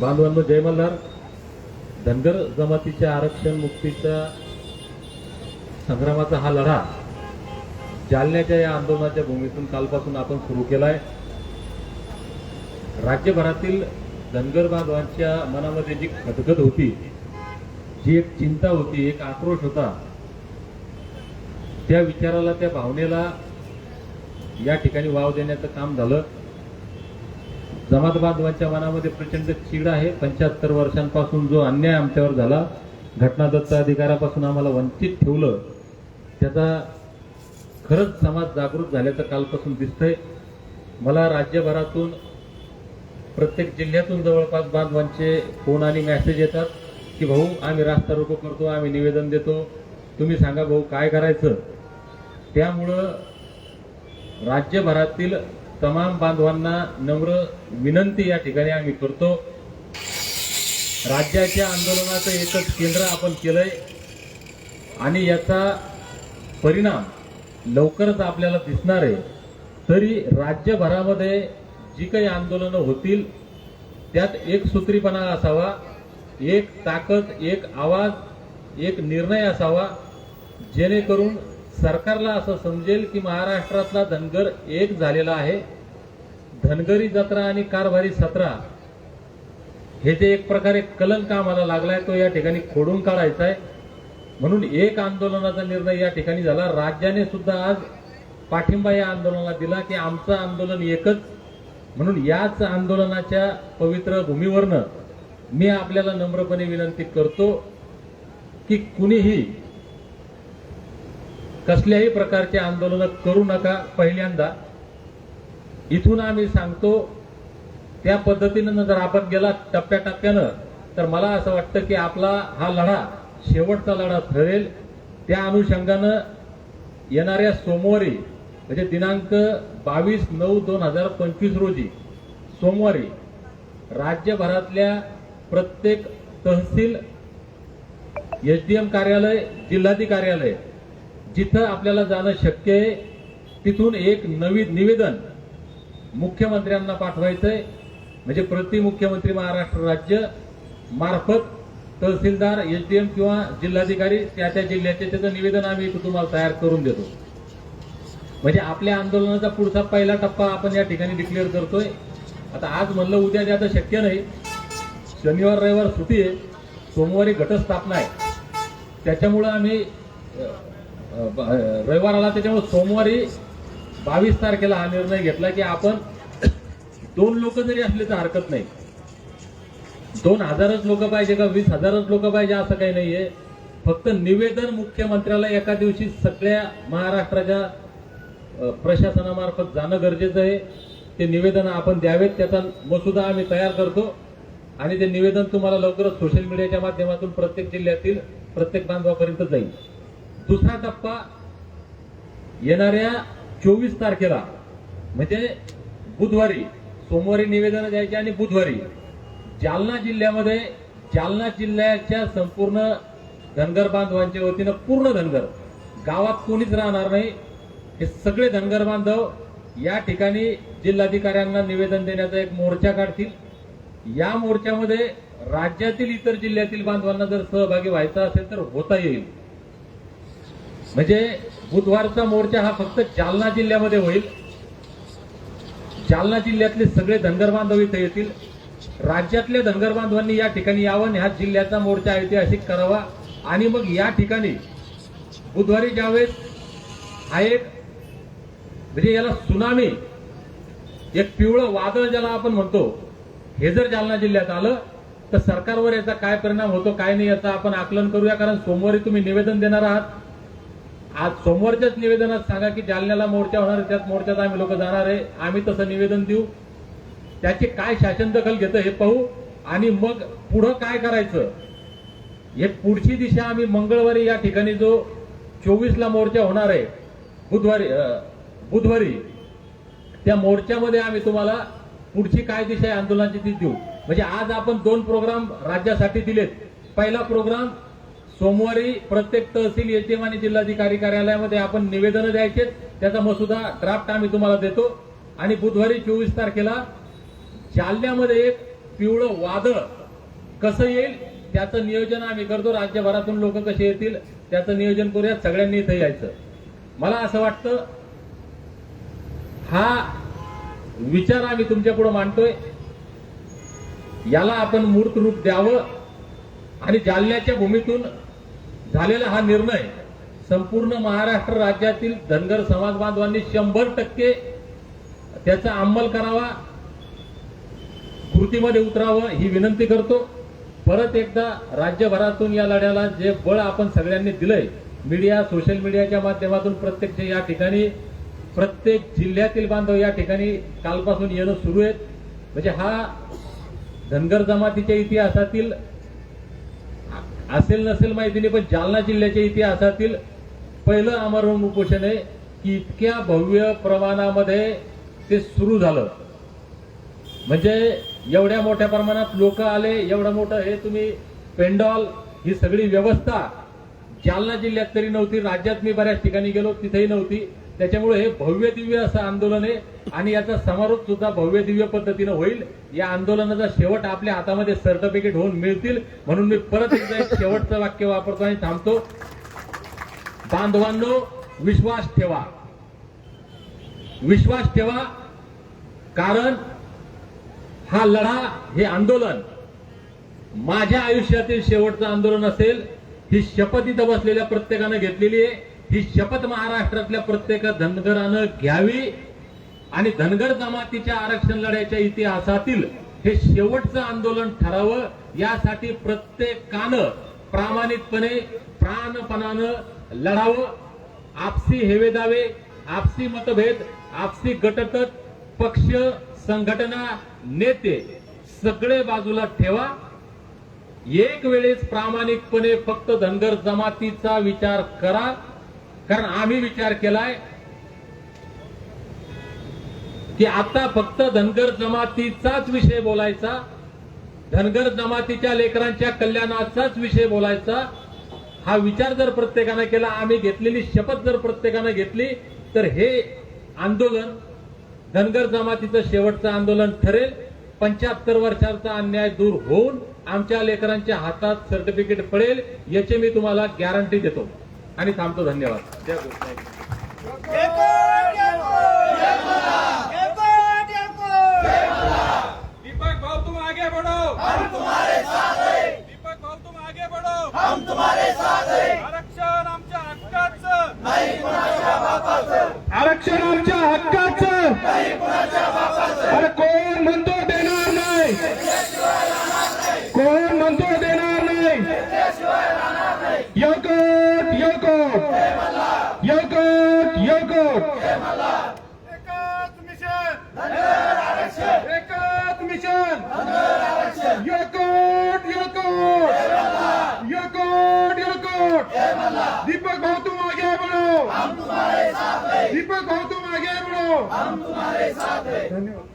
बांधवांनो जय मल्हार. धनगर जमातीच्या आरक्षण मुक्तीच्या संग्रामाचा हा लढा जालन्याच्या या आंदोलनाच्या भूमीतून कालपासून आपण सुरू केला आहे राज्यभरातील धनगर बांधवांच्या मनामध्ये जी खदखद होती जी एक चिंता होती एक आक्रोश होता त्या विचाराला त्या भावनेला या ठिकाणी वाव देण्याचं काम झालं. जमात बांधवांच्या मनामध्ये प्रचंड चीड आहे. पंच्याहत्तर वर्षांपासून जो अन्याय आमच्यावर झाला घटनादत्त अधिकारापासून आम्हाला वंचित ठेवलं त्याचा खरंच समाज जागृत झाल्याचं कालपासून दिसतंय. मला राज्यभरातून प्रत्येक जिल्ह्यातून जवळपास बांधवांचे फोन आणि मेसेज येतात की भाऊ आम्ही रास्ता रोको करतो आम्ही निवेदन देतो. तुम्ही सांगा भाऊ काय करायचं? त्यामुळं राज्यभरातील तमाम बांधवांना नम्र विनंती या ठिकाणी आम्ही करतो. राज्याच्या आंदोलनाचं एकच केंद्र आपण केलंय. आणि याचा परिणाम लवकरच आपल्याला दिसणार आहे. तरी राज्यभरामध्ये जी काही आंदोलनं होतील त्यात एक सूत्रीपणा असावा एक ताकद एक आवाज एक निर्णय असावा जेणेकरून सरकारला असं समजेल की महाराष्ट्रातला धनगर एक झालेला आहे. धनगरी जत्रा आणि कारभारी सत्रा हे जे एक प्रकारे कलंक आम्हाला लागलाय तो या ठिकाणी खोडून काढायचा आहे. म्हणून एक आंदोलनाचा निर्णय या ठिकाणी झाला. राज्याने सुद्धा आज पाठिंबा या आंदोलनाला दिला की आमचं आंदोलन एकच. म्हणून याच आंदोलनाच्या पवित्र भूमीवरनं मी आपल्याला नम्रपणे विनंती करतो की कुणीही कसल्याही प्रकारचे आंदोलन करू नका पहिल्यांदा. इथून आम्ही सांगतो त्या पद्धतीनं जर आपण गेला टप्प्याटप्प्यानं तर मला असं वाटतं की आपला हा लढा शेवटचा लढा ठरेल. त्या अनुषंगानं येणाऱ्या सोमवारी म्हणजे दिनांक बावीस नऊ दोन हजार पंचवीस रोजी सोमवारी राज्यभरातल्या प्रत्येक तहसील एसडीएम कार्यालय जिल्हाधिकारी कार्यालय जिथं आपल्याला जाणं शक्य आहे तिथून एक नवी निवेदन मुख्यमंत्र्यांना पाठवायचंय. म्हणजे प्रति मुख्यमंत्री महाराष्ट्र राज्य मार्फत तहसीलदार एम किंवा जिल्हाधिकारी त्या त्या जिल्ह्याचे त्याचं निवेदन आम्ही तुम्हाला तयार करून देतो. म्हणजे आपल्या आंदोलनाचा पुढचा पहिला टप्पा आपण या ठिकाणी डिक्लेअर करतोय. आता आज म्हणलं उद्या द्या तर शक्य नाही. शनिवार रविवार सुट्टी आहे. सोमवारी घटस्थापना आहे. त्याच्यामुळं आम्ही रविवार आला त्याच्यामुळे सोमवारी बावीस तारखेला हा निर्णय घेतला की आपण दोन लोक जरी असले तर हरकत नाही. दोन हजारच लोक पाहिजे का? वीस हजारच लोक पाहिजे असं काही नाहीये. फक्त निवेदन मुख्यमंत्र्याला एका दिवशी सगळ्या महाराष्ट्राच्या प्रशासनामार्फत जाणं गरजेचं आहे. ते निवेदन आपण द्यावेत त्याचा मसुदा आम्ही तयार करतो. आणि ते निवेदन तुम्हाला लवकरच सोशल मीडियाच्या माध्यमातून प्रत्येक जिल्ह्यातील प्रत्येक बांधवापर्यंत जाईल. दुसरा टप्पा येणाऱ्या चोवीस तारखेला म्हणजे बुधवारी सोमवारी निवेदन द्यायचे आणि बुधवारी जालना जिल्ह्यामध्ये जालना जिल्ह्याच्या संपूर्ण धनगर बांधवांच्या वतीनं पूर्ण धनगर गावात कोणीच राहणार नाही. हे सगळे धनगर बांधव या ठिकाणी जिल्हाधिकाऱ्यांना निवेदन देण्याचा एक मोर्चा काढतील. या मोर्चामध्ये राज्यातील इतर जिल्ह्यातील बांधवांना जर सहभागी व्हायचा असेल तर होता येईल. म्हणजे बुधवारचा मोर्चा हा फक्त जालना जिल्ह्यामध्ये होईल. जालना जिल्ह्यातले सगळे धनगर बांधव इथे येतील. राज्यातल्या धनगर बांधवांनी या ठिकाणी यावं ह्या जिल्ह्याचा मोर्चा ऐतिहासिक करावा. आणि मग या ठिकाणी बुधवारी ज्यावेळेस हा एक म्हणजे याला सुनामी एक पिवळं वादळ ज्याला आपण म्हणतो हे जर जालना जिल्ह्यात आलं तर सरकारवर याचा काय परिणाम होतो काय नाही याचं आपण आकलन करूया. कारण सोमवारी तुम्ही निवेदन देणार आहात. आज समोरच्याच निवेदनात सांगा की जालन्याला मोर्चा होणार आहे, त्याच मोर्चात आम्ही लोक जाणार आहे. आम्ही तसं निवेदन देऊ. त्याची काय शासन दखल घेतं हे पाहू. आणि मग पुढं काय करायचं? हे पुढची दिशा आम्ही मंगळवारी या ठिकाणी जो चोवीसला मोर्चा होणार आहे बुधवारी बुधवारी त्या मोर्चामध्ये आम्ही तुम्हाला पुढची काय दिशा आहे आंदोलनाची ती देऊ. म्हणजे आज आपण दोन प्रोग्राम राज्यासाठी दिलेत. पहिला प्रोग्राम सोमवारी प्रत्येक तहसील एटीएम आणि जिल्हाधिकारी कार्यालयामध्ये आपण निवेदनं द्यायचे. त्याचा मसुदा ड्राफ्ट आम्ही तुम्हाला देतो. आणि बुधवारी चोवीस तारखेला जालन्यामध्ये एक पिवळं वादळ कसं येईल त्याचं नियोजन आम्ही करतो. राज्यभरातून लोक कसे येतील त्याचं नियोजन करूया. सगळ्यांनी इथे यायचं. मला असं वाटतं हा विचार आम्ही तुमच्यापुढे मांडतोय. याला आपण मूर्त रूप द्यावं. आणि जालन्याच्या भूमीतून झालेला हा निर्णय संपूर्ण महाराष्ट्र राज्यातील धनगर समाज बांधवांनी शंभर टक्के त्याचा अंमल करावा कृतीमध्ये उतरावं ही विनंती करतो. परत एकदा राज्यभरातून या लढ्याला जे बळ आपण सगळ्यांनी दिलंय मीडिया सोशल मीडियाच्या माध्यमातून प्रत्यक्ष या ठिकाणी प्रत्येक जिल्ह्यातील बांधव या ठिकाणी कालपासून येणं सुरू आहेत. म्हणजे हा धनगर जमातीच्या इतिहासातील असेल नसेल माहिती नाही पण जालना जिल्ह्याच्या इतिहासातील पहिलं आमरण उपोषण आहे की इतक्या भव्य प्रमाणामध्ये ते सुरू झालं. म्हणजे एवढ्या मोठ्या प्रमाणात लोक आले एवढं मोठं हे तुम्ही पेंडॉल ही सगळी व्यवस्था जालना जिल्ह्यात तरी नव्हती राज्यात मी बऱ्याच ठिकाणी गेलो तिथेही नव्हती. त्याच्यामुळे हे भव्य दिव्य असं आंदोलन आहे. आणि याचा समारोप सुद्धा भव्य दिव्य पद्धतीनं होईल. या आंदोलनाचा शेवट आपल्या हातामध्ये सर्टिफिकेट होऊन मिळतील. म्हणून मी परत एकदा शेवटचं वाक्य वापरतो आणि थांबतो. बांधवांनो विश्वास ठेवा. विश्वास ठेवा. कारण हा लढा हे आंदोलन माझ्या आयुष्यातील शेवटचं आंदोलन असेल ही शपथ इथं बसलेल्या प्रत्येकानं घेतलेली आहे. ही शपथ महाराष्ट्रातल्या प्रत्येक धनगरानं घ्यावी आणि धनगर जमातीच्या आरक्षण लढ्याच्या इतिहासातील हे शेवटचं आंदोलन ठरावं यासाठी प्रत्येकानं प्रामाणिकपणे प्राणपणानं लढावं. आपसी हेवेदावे आपसी मतभेद आपसी गटतट पक्ष संघटना नेते सगळे बाजूला ठेवा. एक वेळेस प्रामाणिकपणे फक्त धनगर जमातीचा विचार करा. कारण आम्ही विचार केलाय की आता फक्त धनगर जमातीचाच विषय बोलायचा धनगर जमातीच्या लेकरांच्या कल्याणाचाच विषय बोलायचा. हा विचार जर प्रत्येकानं केला आम्ही घेतलेली शपथ जर प्रत्येकानं घेतली तर हे आंदोलन धनगर जमातीचं शेवटचं आंदोलन ठरेल. पंच्याहत्तर वर्षाचा अन्याय दूर होऊन आमच्या लेकरांच्या हातात सर्टिफिकेट पडेल याची मी तुम्हाला गॅरंटी देतो. आणि थांबतो धन्यवाद. जय. दीपक भाऊ तुम आगे बढ़ो। हम तुम्हारे साथ हैं। दीपक भाऊ तुम आगे बढ़ो। हम तुम्हारे साथ हैं आरक्षण आमच्या हक्काचं नाही कुणाच्या बापाचं आरक्षण आमच्या हक्काचं नाही कुणाच्या बापाचं अरे कोण म्हणतो देणार नाही कोण म्हणतो देणार नाही योकोट योकोट योकोट योकोट एकच मिशन एकच मिशन योकोट योकोट योकोट योकोट दीपक भाऊ तुम आगे बढ़ो। हम तुम्हारे साथ हैं। दीपक भाऊ तुम आगे बढ़ो। हम तुम्हारे साथ हैं। धन्यवाद।